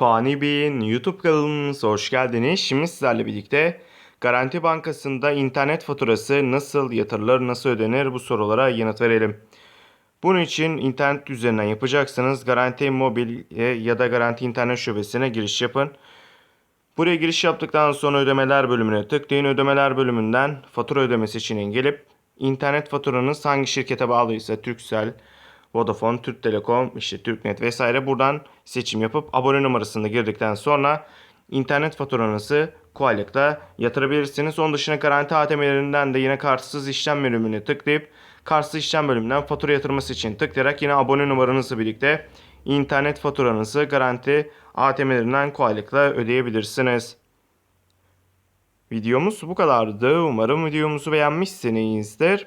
Fani Bey'in YouTube kanalımıza hoş geldiniz. Şimdi sizlerle birlikte Garanti Bankası'nda internet faturası nasıl yatırılır, nasıl ödenir bu sorulara yanıt verelim. Bunun için internet üzerinden yapacaksınız. Garanti Mobil ya da Garanti İnternet Şubesi'ne giriş yapın. Buraya giriş yaptıktan sonra ödemeler bölümüne tıklayın. Ödemeler bölümünden fatura ödemesi için gelip internet faturanız hangi şirkete bağlıysa Turkcell, Vodafone, Türk Telekom, işte Türknet vesaire buradan seçim yapıp abone numarasını girdikten sonra internet faturanızı kolaylıkla yatırabilirsiniz. Onun dışında garanti ATM'lerinden de yine kartsız işlem bölümüne tıklayıp kartsız işlem bölümünden fatura yatırması için tıklayarak yine abone numaranızla birlikte internet faturanızı garanti ATM'lerinden kolaylıkla ödeyebilirsiniz. Videomuz bu kadardı. Umarım videomuzu beğenmişsinizdir.